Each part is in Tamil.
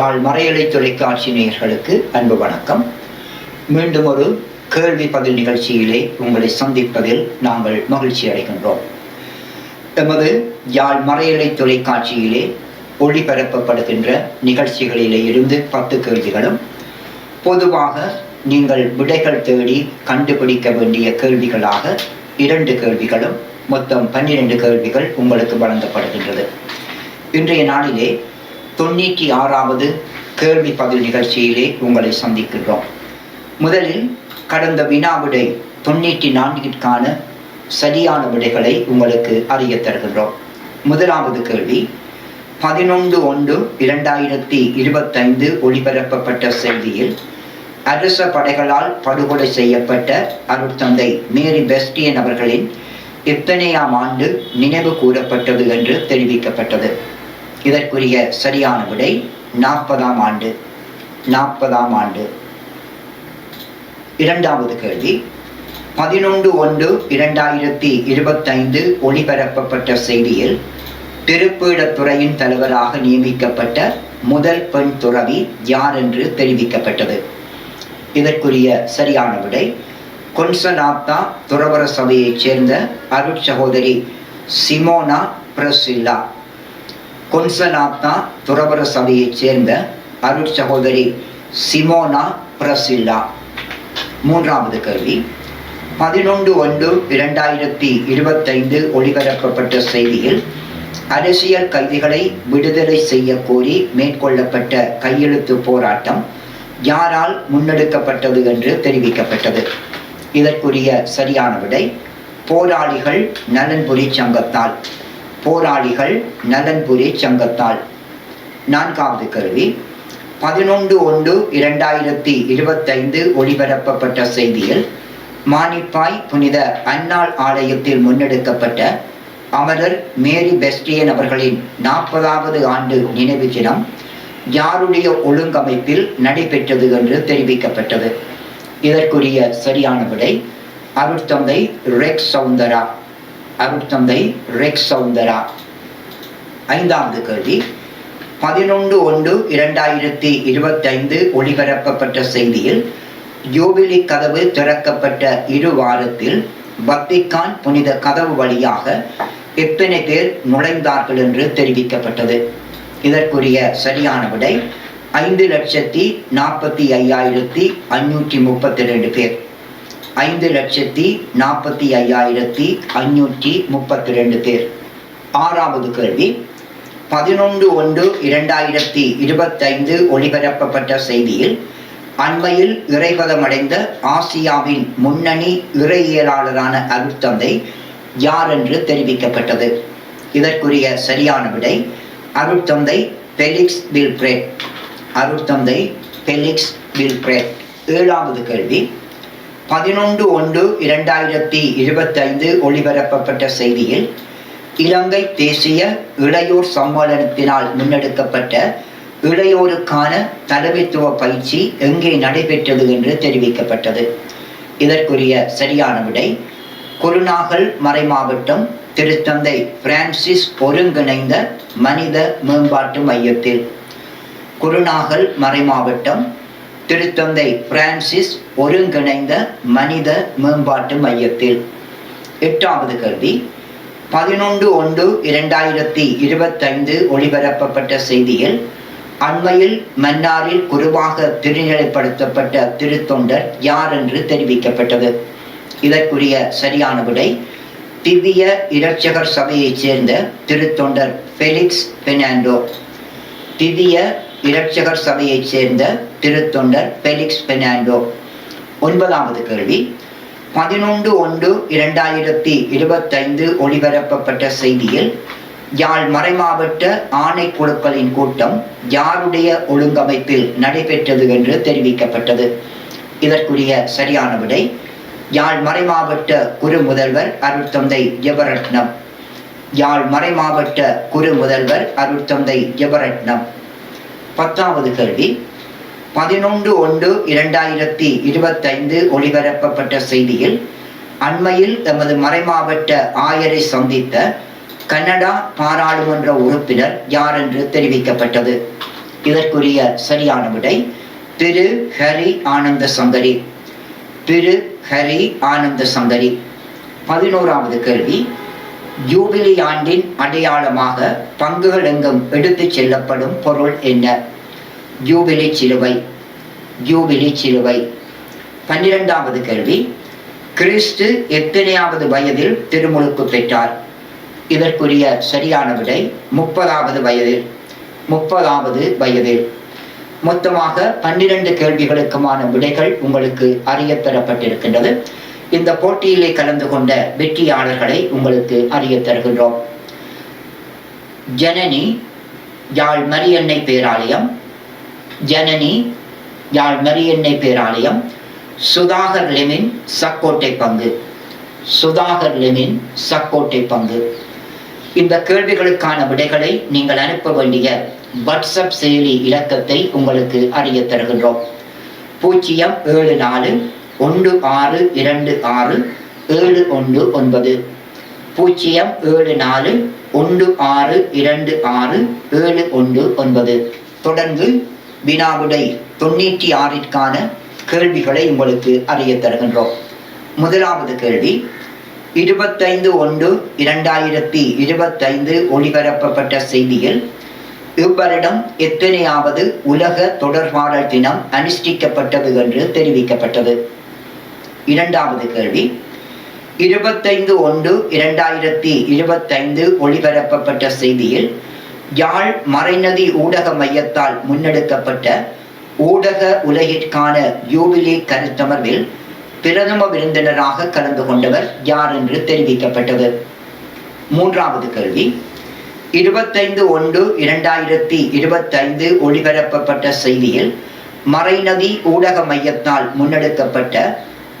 யாழ் மறையலை தொலைக்காட்சி நேயர்களுக்கு அன்பு வணக்கம். மீண்டும் ஒரு கேள்வி பதில் நிகழ்ச்சியிலே உங்களை சந்திப்பதில் நாங்கள் மகிழ்ச்சி அடைகின்றோம். எமது யாழ் மறையலை தொலைக்காட்சியிலே ஒளிபரப்பப்படுகின்ற நிகழ்ச்சிகளிலே இருந்து பத்து கேள்விகளும் பொதுவாக நீங்கள் விடைகள் தேடி கண்டுபிடிக்க வேண்டிய கேள்விகளாக இரண்டு கேள்விகளும் மொத்தம் பன்னிரண்டு கேள்விகள் உங்களுக்கு வழங்கப்படுகின்றது. இன்றைய நாளிலே தொண்ணூற்றி ஆறாவது கேள்வி பதில் நிகழ்ச்சியிலே உங்களை சந்திக்கின்றோம். முதலில் கடந்த வினாவிடை தொண்ணூற்றி நான்கிற்கான சரியான விடைகளை உங்களுக்கு அறிய தருகின்றோம். முதலாவது கேள்வி பதினொன்று ஒன்று இரண்டாயிரத்தி இருபத்தைந்து ஒளிபரப்பப்பட்ட செய்தியில் அரச படைகளால் படுகொலை செய்யப்பட்ட அருட்தந்தை மேரி பெஸ்டியன் அவர்களின் எத்தனையாம் ஆண்டு நினைவு கூறப்பட்டது என்று தெரிவிக்கப்பட்டது. இதற்குரிய சரியான விடை நாற்பதாம் ஆண்டு. நாற்பதாம் ஆண்டு. இரண்டாவது கேள்வி. பதினொன்று ஒன்று இரண்டாயிரத்தி இருபத்தைந்து ஒளிபரப்பப்பட்ட செய்தியில் திருப்பீடத்துறையின் தலைவராக நியமிக்கப்பட்ட முதல் பெண் துறவி யார் என்று தெரிவிக்கப்பட்டது? இதற்குரிய சரியான விடை கொன்சனாப்தா துறவர சபையைச் சேர்ந்த அருட் சகோதரி சிமோனா பிரசில்லா. கொன்சனாப்தா துறவர சபையைச் சேர்ந்த அருட் சகோதரி சிமோனா பிரசில்லா. மூன்றாவது கேள்வி பதினொன்று ஒன்று இரண்டாயிரத்தி இருபத்தைந்து ஒளிபரப்பப்பட்ட செய்தியில் அரசியல் கைதிகளை விடுதலை செய்ய கோரி மேற்கொள்ளப்பட்ட கையெழுத்து போராட்டம் யாரால் முன்னெடுக்கப்பட்டது என்று தெரிவிக்கப்பட்டது. இதற்குரிய சரியான விடை போராளிகள் நலன்புரி சங்கத்தால். போராளிகள் நலன்புரி சங்கத்தால். நான்காவது கருவி. பதினொன்று ஒன்று இரண்டாயிரத்தி இருபத்தைந்து ஒளிபரப்பப்பட்ட செய்தியில் மானிப்பாய் புனித அன்னாள் ஆலயத்தில் முன்னெடுக்கப்பட்ட அமரர் மேரி பெஸ்டியன் அவர்களின் நாற்பதாவது ஆண்டு நினைவு தினம் யாருடைய ஒழுங்கமைப்பில் நடைபெற்றது என்று தெரிவிக்கப்பட்டது. இதற்குரிய சரியான விடை அருட்தந்தை ரெக் சவுந்தரா. அருட்தந்தை ரெக் சவுந்தரா. ஐந்தாவது கேள்வி. பதினொன்று ஒன்று இரண்டாயிரத்தி இருபத்தைந்து ஒளிபரப்பப்பட்ட செய்தியில் ஜூபிலி கதவு திறக்கப்பட்ட இரு வாரத்தில் பக்திகான் புனித கதவு வழியாக எத்தனை பேர் நுழைந்தார்கள் என்று தெரிவிக்கப்பட்டது. இதற்குரிய சரியான விடை ஐந்து லட்சத்தி நாற்பத்தி ஐயாயிரத்தி ஐநூற்றி முப்பத்தி ரெண்டு பேர். ஐந்து லட்சத்தி நாற்பத்தி ஐயாயிரத்தி ஐநூற்றி முப்பத்தி ரெண்டு பேர். ஆறாவது கேள்வி. பதினொன்று ஒன்று இரண்டாயிரத்தி இருபத்தைந்து ஒளிபரப்பப்பட்ட செய்தியில் அண்மையில் இறைவதமடைந்த ஆசியாவின் முன்னணி இறையியலாளரான அருட்தந்தை யார் என்று தெரிவிக்கப்பட்டது? இதற்குரிய சரியான விடை அருட்தந்தை பெலிக்ஸ் பில்பிரேட் அருட்தந்தை பெலிக்ஸ் பில்பிரேட் ஏழாவது கேள்வி. பதினொன்று ஒன்று இரண்டாயிரத்தி இருபத்தைந்து ஒளிபரப்பப்பட்ட செய்தியில் இலங்கை தேசிய இளையோர் சம்மேளனத்தினால் முன்னெடுக்கப்பட்ட இளையோருக்கான தலைமைத்துவ பயிற்சி எங்கே நடைபெற்றது என்று தெரிவிக்கப்பட்டது. இதற்குரிய சரியான விடை குருநாகல் மறைமாவட்டம் திருத்தந்தை பிரான்சிஸ் ஒருங்கிணைந்த மனித மேம்பாட்டு மையத்தில். குருநாகல் மறைமாவட்டம் திருத்தந்தை பிரான்சிஸ் ஒருங்கிணைந்த மனித மேம்பாட்டு மையத்தில். எட்டாவது கேள்வி பதினொன்று ஒன்று இரண்டாயிரத்தி இருபத்தைந்து ஒளிபரப்பப்பட்ட செய்தியில் அண்மையில் மன்னாரில் குருவாக திருநிலைப்படுத்தப்பட்ட திருத்தொண்டர் யார் என்று தெரிவிக்கப்பட்டது? இதற்குரிய சரியான விடை திவ்ய இரட்சகர் சபையைச் சேர்ந்த திருத்தொண்டர் ஃபெலிக்ஸ் பெர்னாண்டோ. திவ்ய இரட்சகர் சபையைச் சேர்ந்த திருத்தொண்டர் பெலிக்ஸ் பெர்னாண்டோ. ஒன்பதாவது கேள்வி. பதினொன்று ஒன்று இரண்டாயிரத்தி இருபத்தைந்து ஒளிபரப்பப்பட்ட செய்தியில் யாழ் மறைமாவட்ட ஆணைக்குழுக்களின் கூட்டம் யாருடைய ஒழுங்கமைப்பில் நடைபெற்றது என்று தெரிவிக்கப்பட்டது. இதற்குரிய சரியான விடை யாழ் மறைமாவட்ட குரு முதல்வர் அருட்தந்தை ஜெபரட்னம். யாழ் மறைமாவட்ட குரு முதல்வர் அருட்தந்தை ஜெபரட்னம். பத்தாவது கேள்வி பதினொன்று ஒன்று இரண்டாயிரத்தி இருபத்தைந்து ஒளிபரப்பப்பட்ட செய்தியில் அண்மையில் எமது மறைமாவட்ட ஆயரை சந்தித்த கனடா பாராளுமன்ற உறுப்பினர் யார் என்று தெரிவிக்கப்பட்டது? இதற்குரிய சரியான விடை திரு. ஹரி ஆனந்த சங்கரி. திரு. ஹரி ஆனந்த சங்கரி. பதினோராவது கேள்வி ஜூபிலி ஆண்டின் அடையாளமாக பங்குகள் எங்கும் எடுத்துச் செல்லப்படும் பொருள் என்ன? ஜூபிலி சிலுவை. ஜூபிலி சிலுவை. பன்னிரெண்டாவது கேள்வி. கிறிஸ்து எத்தனையாவது வயதில் திருமுழுக்கு பெற்றார்? இதற்குரிய சரியான விடை முப்பதாவது வயதில். முப்பதாவது வயதில். மொத்தமாக பன்னிரண்டு கேள்விகளுக்குமான விடைகள் உங்களுக்கு அறியப்பெறப்பட்டிருக்கின்றது இந்த போட்டியிலே கலந்து கொண்ட வெற்றியாளர்களை உங்களுக்கு அறிய தருகின்றோம். ஜனனி யாழ் மரியன்னை பேராலயம். ஜனனி யாழ் மரியன்னை பேராலயம். சுதாகர் லெமின் சக்கோட்டை பங்கு. சுதாகர் லெமின் சக்கோட்டை பங்கு. இந்த கேள்விகளுக்கான விடைகளை நீங்கள் அனுப்ப வேண்டிய வாட்ஸ்அப் செயலி இலக்கத்தை உங்களுக்கு அறிய தருகின்றோம். பூஜ்ஜியம் ஏழு நாலு ஒன்று ஆறு இரண்டு ஆறு ஏழு ஒன்று ஒன்பது. பூஜ்ஜியம் ஏழு நாலு ஒன்று ஆறு இரண்டு ஆறு ஏழு ஒன்று ஒன்பது. தொடர்ந்து வினாவிடை தொண்ணூற்றி ஆறிற்கான கேள்விகளை உங்களுக்கு அறிய தருகின்றோம். முதலாவது கேள்வி இருபத்தைந்து ஒன்று இரண்டாயிரத்தி இருபத்தைந்து ஒளிபரப்பப்பட்ட செய்தியில் இவ்வருடம் எத்தனையாவது உலக தொடர்பாடல் தினம் அனுஷ்டிக்கப்பட்டது என்று தெரிவிக்கப்பட்டது? இரண்டாவது கேள்வி. இருபத்தைந்து ஒன்று இரண்டாயிரத்தி இருபத்தைந்து ஒளிபரப்பப்பட்ட செய்தியில் யாழ் மறைநதி ஊடக மையத்தால் முன்னெடுக்கப்பட்ட ஊடக உலகிற்கான யூபிலி கருத்தமர்வில் பிரதம விருந்தினராக கலந்து கொண்டவர் யார் என்று தெரிவிக்கப்பட்டது. மூன்றாவது கேள்வி. இருபத்தைந்து ஒன்று இரண்டாயிரத்தி இருபத்தைந்து ஒளிபரப்பப்பட்ட செய்தியில் மறைநதி ஊடக மையத்தால் முன்னெடுக்கப்பட்ட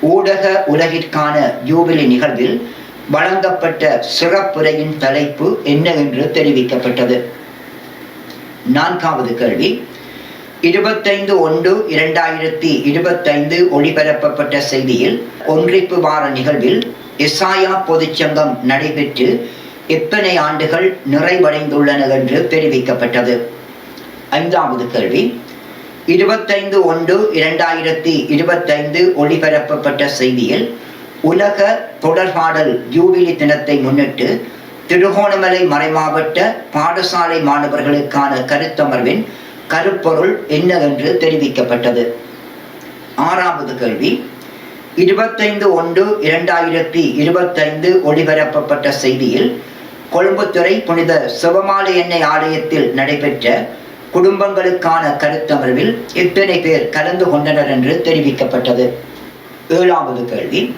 ஊடக உலகிற்கான ஜூபிலி நிகழ்வில் வழங்கப்பட்ட சிறப்புரையின் தலைப்பு என்ன என்று தெரிவிக்கப்பட்டது. நான்காவது கேள்வி. இருபத்தைந்து ஒன்று இரண்டாயிரத்தி இருபத்தைந்து ஒளிபரப்பப்பட்ட செய்தியில் ஒன்றிப்பு வார நிகழ்வில் இசாயா பொதுச்சங்கம் நடைபெற்று எத்தனை ஆண்டுகள் நிறைவடைந்துள்ளன என்று தெரிவிக்கப்பட்டது. ஐந்தாவது கேள்வி. இருபத்தைந்து ஒன்று இரண்டாயிரத்தி இருபத்தைந்து ஒளிபரப்பப்பட்ட செய்தியில் உலக தொடர்பாடல் ஜூபிலி தினத்தை முன்னிட்டு திருகோணமலை மறைமாவட்ட பாடசாலை மாணவர்களுக்கான கருத்தமர்வின் கருப்பொருள் என்ன என்று தெரிவிக்கப்பட்டது. ஆறாவது கேள்வி. இருபத்தைந்து ஒன்று இரண்டாயிரத்தி இருபத்தைந்து ஒளிபரப்பப்பட்ட செய்தியில் கொழும்புத்துறை புனித சிவமாலை எண்ணெய் ஆலயத்தில் நடைபெற்ற குடும்பங்களுக்கான கருத்தமர்வில் இத்தனை பேர் கலந்து கொண்டனர் என்று தெரிவிக்கப்பட்டது. ஏழாவது கேள்வி.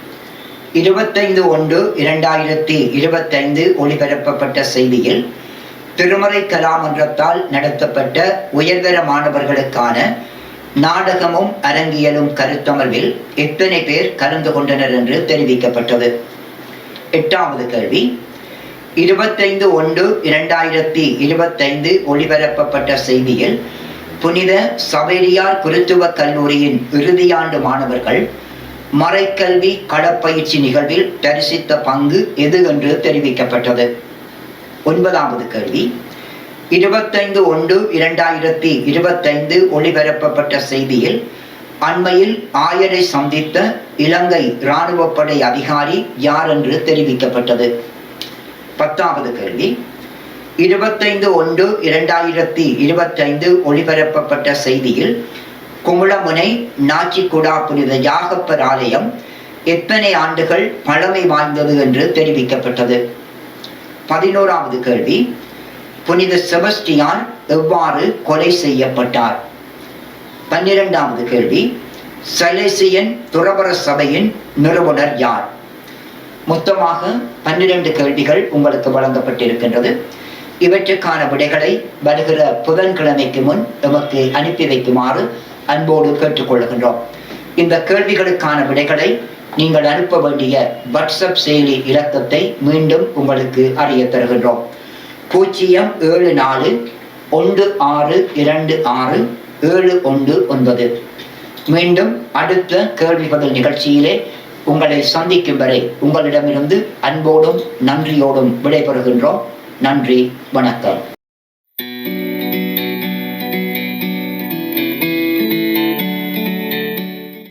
இருபத்தைந்து ஒன்று இரண்டாயிரத்தி இருபத்தைந்து ஒளிபரப்பப்பட்ட செய்தியில் திருமறை கலாமன்றத்தால் நடத்தப்பட்ட உயர்தர மாணவர்களுக்கான நாடகமும் அரங்கியலும் கருத்தமர்வில் எத்தனை பேர் கலந்து கொண்டனர் என்று தெரிவிக்கப்பட்டது. எட்டாவது கேள்வி. இருபத்தைந்து ஒன்று இரண்டாயிரத்தி இருபத்தைந்து ஒளிபரப்பப்பட்ட செய்தியில் புனித சபேரியார் குருத்துவ கல்லூரியின் இறுதியாண்டு மாணவர்கள் மறைக்கல்வி களப்பயிற்சி நிகழ்வில் தரிசித்த பங்கு எது என்று தெரிவிக்கப்பட்டது. ஒன்பதாவது கேள்வி. இருபத்தைந்து ஒன்று இரண்டாயிரத்தி இருபத்தைந்து ஒளிபரப்பப்பட்ட செய்தியில் அண்மையில் ஆயரை சந்தித்த இலங்கை இராணுவப்படை அதிகாரி யார் என்று தெரிவிக்கப்பட்டது. பத்தாவது கேள்வி. இருபத்தைந்து ஒன்று இரண்டாயிரத்தி இருபத்தைந்து ஒளிபரப்பப்பட்ட செய்தியில் குமுளமுனை நாச்சிக்குடா புனித யாகப்பர் ஆலயம் எத்தனை ஆண்டுகள் பழமை வாய்ந்தது என்று தெரிவிக்கப்பட்டது? பதினோராவது கேள்வி. புனித செபஸ்டியான் எவ்வாறு கொலை செய்யப்பட்டார்? பன்னிரெண்டாவது கேள்வி. சலேசியன் துறவர சபையின் நிறுவனர் யார்? மொத்தமாக பன்னிரண்டு கேள்விகள் உங்களுக்கு வழங்கப்பட்டிருக்கின்றது. இவற்றுக்கான விடைகளை வருகிற புதன்கிழமைக்கு முன் எமக்கு அனுப்பி வைக்குமாறு அன்போடு கேட்டுக்கொள்கின்றோம். இந்த கேள்விகளுக்கான விடைகளை நீங்கள் அனுப்ப வேண்டிய வாட்ஸ்அப் செயலி இலக்கத்தை மீண்டும் உங்களுக்கு அறிய தருகின்றோம். பூஜ்ஜியம் ஏழு நாலு ஒன்று ஆறு இரண்டு ஆறு ஏழு ஒன்று ஒன்பது. மீண்டும் அடுத்த கேள்வி பதில் நிகழ்ச்சியிலே உங்களை சந்திக்கும் வரை உங்களிடமிருந்து அன்போடும் நன்றியோடும் விடைபெறுகின்றோம். நன்றி வணக்கம்.